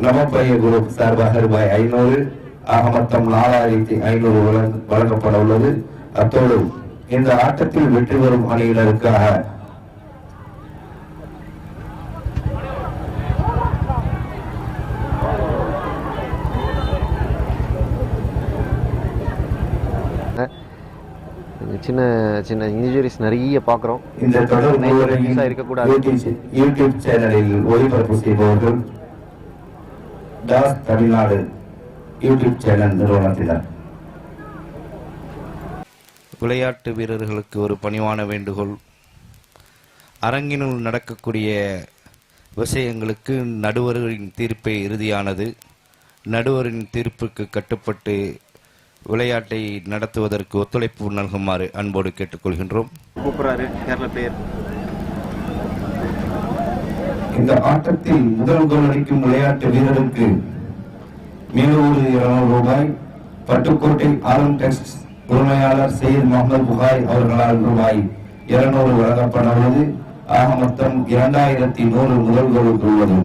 நமப்பைய group சார்பாக ரூபாய் ஐநூறு ஆக மொத்தம் நாலாயிரத்தி ஐநூறு வழங்க- வழங்கப்பட உள்ளது அத்தோடு இந்த ஆட்டத்தில் வெற்றி பெறும் அணியினருக்காக சின்ன சின்ன இன்ஜுரிஸ் நிறைய பார்க்குறோம் இந்த தொடர். யூடியூப் யூடியூப் சேனலில் ஒளிபரப்பு செய்பவர்கள் தாஸ் தமிழ்நாடு யூடியூப் சேனல் நிறுவனத்தினர் விளையாட்டு வீரர்களுக்கு ஒரு பணிவான வேண்டுகோள். அரங்கினுள் நடக்கக்கூடிய விஷயங்களுக்கு நடுவரின் தீர்ப்பே இறுதியானது. நடுவரின் தீர்ப்புக்கு கட்டுப்பட்டு விளையாட்டை நடத்துவதற்கு ஒத்துழைப்பு நல்குமாறு அன்போடு கேட்டுக்கொள்கின்றோம். கூப்பிடுறாரு. கேரள பிளேயர் இந்த ஆட்டத்தில் முதல் கோல் அடிக்கும் விளையாட்டு வீரருக்கு மேலூர் இருநூறு ரூபாய். பட்டுக்கோட்டை ஆலம் டெஸ்ட் உரிமையாளர் சையத் முகமது புகாய் அவர்களால் ரூபாய் இருநூறு வழங்கப்பட உள்ளது ஆக மொத்தம் இரண்டாயிரத்தி நூறு முதல் கோலுக்கு உள்ளது.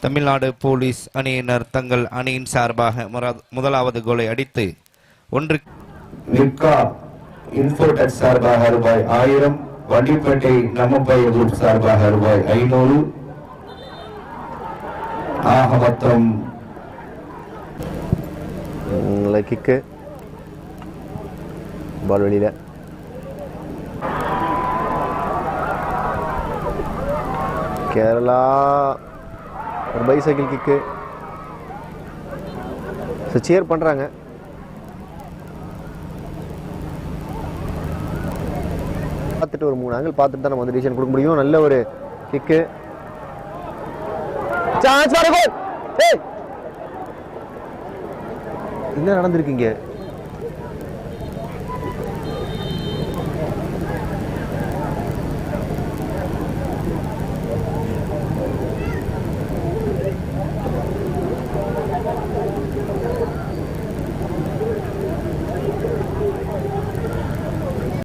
தமிழ்நாடு போலீஸ் அணியினர் தங்கள் அணியின் சார்பாக முதலாவது கோலை அடித்து ஒன்று விப்கா இன்ஃபோடெக் சார்பாக ரூபாய் ஆயிரம் வண்டிப்பேட்டை நம்மப்பைய குரூப் சார்பாக ரூபாய் ஐநூறு ஆக மொத்தம் கிக்கு. பால் வெளியில். கேரளா ஒரு பைசைக்கிள் கிக்கு ஸோ சேர் பண்ணுறாங்க பார்த்துட்டு ஒரு மூணு ஆங்கிள் பார்த்துட்டு தான் நம்ம வந்து டிசிஷன் கொடுக்க முடியும். நல்ல ஒரு கிக்கு சான்ஸ் வர என்ன நடந்திருக்கீங்க